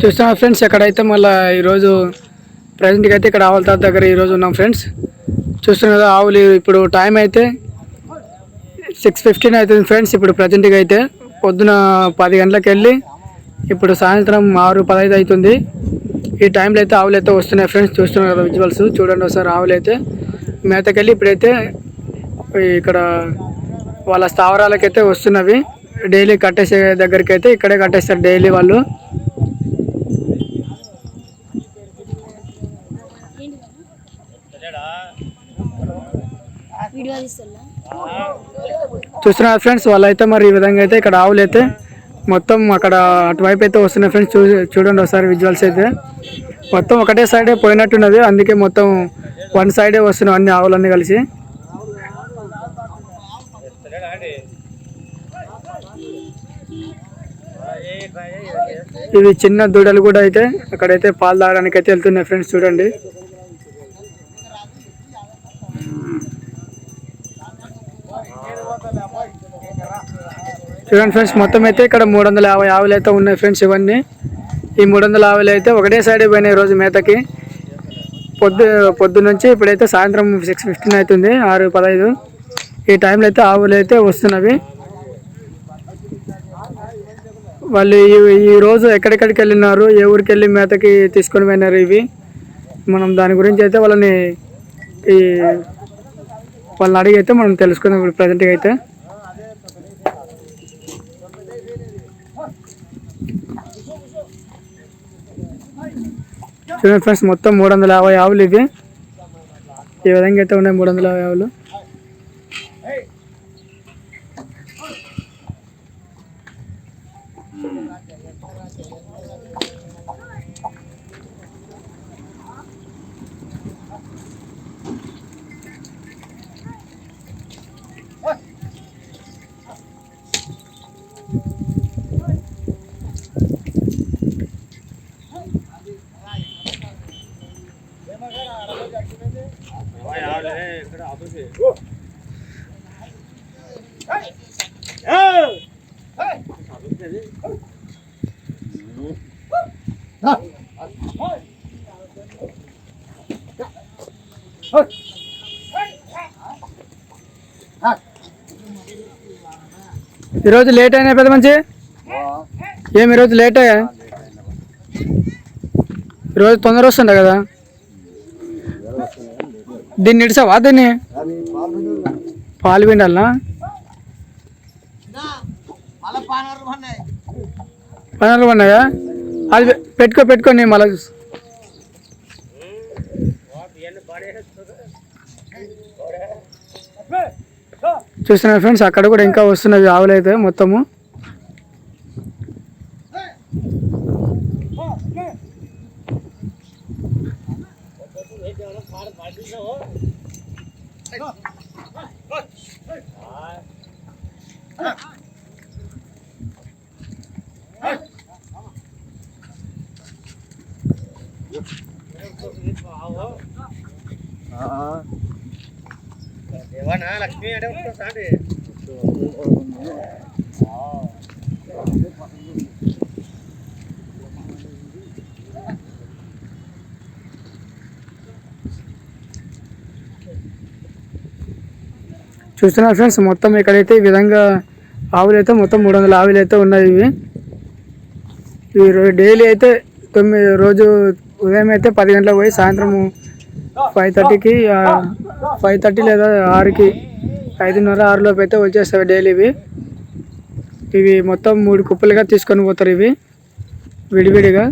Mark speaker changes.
Speaker 1: చూస్తున్నా ఫ్రెండ్స్? ఎక్కడైతే మళ్ళీ ఈరోజు ప్రజెంట్కి అయితే ఇక్కడ ఆవుల తాత దగ్గర ఈరోజు ఉన్నాం ఫ్రెండ్స్. చూస్తున్నారు కదా ఆవులు ఇప్పుడు టైం అయితే సిక్స్ ఫిఫ్టీన్ అవుతుంది ఫ్రెండ్స్. ఇప్పుడు ప్రజెంట్గా అయితే పొద్దున పది గంటలకు వెళ్ళి ఇప్పుడు సాయంత్రం ఆరు పదహైదు అవుతుంది. ఈ టైంలో అయితే ఆవులు అయితే వస్తున్నాయి ఫ్రెండ్స్. చూస్తున్నారు కదా విజువల్స్ చూడండి ఒకసారి ఆవులు అయితే. మేతకెళ్ళి ఇప్పుడైతే ఇక్కడ వాళ్ళ స్థావరాలకైతే వస్తున్నవి. డైలీ కట్టేసే దగ్గరికి అయితే ఇక్కడే కట్టేస్తారు డైలీ వాళ్ళు. చూస్తున్నారు ఫ్రెండ్స్ వాళ్ళైతే మరి ఈ విధంగా అయితే ఇక్కడ ఆవులు అయితే మొత్తం అక్కడ అటువైపు అయితే వస్తున్నాయి ఫ్రెండ్స్ చూ చూడండి ఒకసారి విజువల్స్ అయితే. మొత్తం ఒకటే సైడే పోయినట్టున్నది అందుకే మొత్తం వన్ సైడే వస్తున్నాయి అన్ని ఆవులన్నీ కలిసి. ఇవి చిన్న దూడలు కూడా అయితే అక్కడైతే పాలు తాగడానికి అయితే వెళ్తున్నాయి ఫ్రెండ్స్ చూడండి. చూడండి ఫ్రెండ్స్ మొత్తం అయితే ఇక్కడ మూడు వందల యాభై ఆవులు అయితే ఉన్నాయి ఫ్రెండ్స్ ఇవన్నీ. ఈ మూడు వందల ఆవులు అయితే ఒకటే సైడ్ పోయినాయి రోజు మేతకి. పొద్దు పొద్దు నుంచి ఇప్పుడైతే సాయంత్రం సిక్స్ ఫిఫ్టీన్ అవుతుంది ఆరు పదహైదు. ఈ టైంలో అయితే ఆవులు అయితే వస్తున్నవి. వాళ్ళు ఈ- ఈ రోజు ఎక్కడెక్కడికి వెళ్ళినారు ఏ ఊరికి వెళ్ళి మేతకి తీసుకొని పోయినారు ఇవి. మనం దాని గురించి అయితే వాళ్ళని ఈ వాళ్ళని అడిగి అయితే మనం తెలుసుకుందాం ఇప్పుడు ప్రజెంట్గా అయితే. చూడండి ఫ్రెండ్స్ మొత్తం మూడు వందల యాభై ఆవులు ఇవి. ఈ విధంగా అయితే ఉన్నాయి మూడు వందల యాభై ఆవులు. ఈరోజు లేట్ అయినా పెద్ద మంచి ఏమి ఈరోజు లేటే? ఈరోజు తొందర వస్తుండ కదా? దీన్ని ఇడిసావా దీన్ని? పాలు పిండాలనా పనులు ఉన్నాయా? అది పెట్టుకో పెట్టుకో నేను మళ్ళీ చూస్తా. చూస్తున్నారు ఫ్రెండ్స్ అక్కడ కూడా ఇంకా వస్తున్నవి ఆవులు అయితే మొత్తము.
Speaker 2: లక్ష్మి అంటే వస్తుంది
Speaker 1: చూస్తున్నారు ఫ్రెండ్స్ మొత్తం ఇక్కడైతే ఈ విధంగా ఆవులు అయితే మొత్తం మూడు వందల ఆవులు అయితే ఉన్నాయి ఇవి. ఇవి డైలీ అయితే తొమ్మిది రోజు ఉదయం అయితే పది గంటలకు పోయి సాయంత్రం ఫైవ్ థర్టీకి ఫైవ్ థర్టీ లేదా ఆరుకి ఐదున్నర ఆరులోపు అయితే వచ్చేస్తాయి డైలీ ఇవి. ఇవి మొత్తం మూడు కుప్పలుగా తీసుకొని పోతారు ఇవి విడివిడిగా.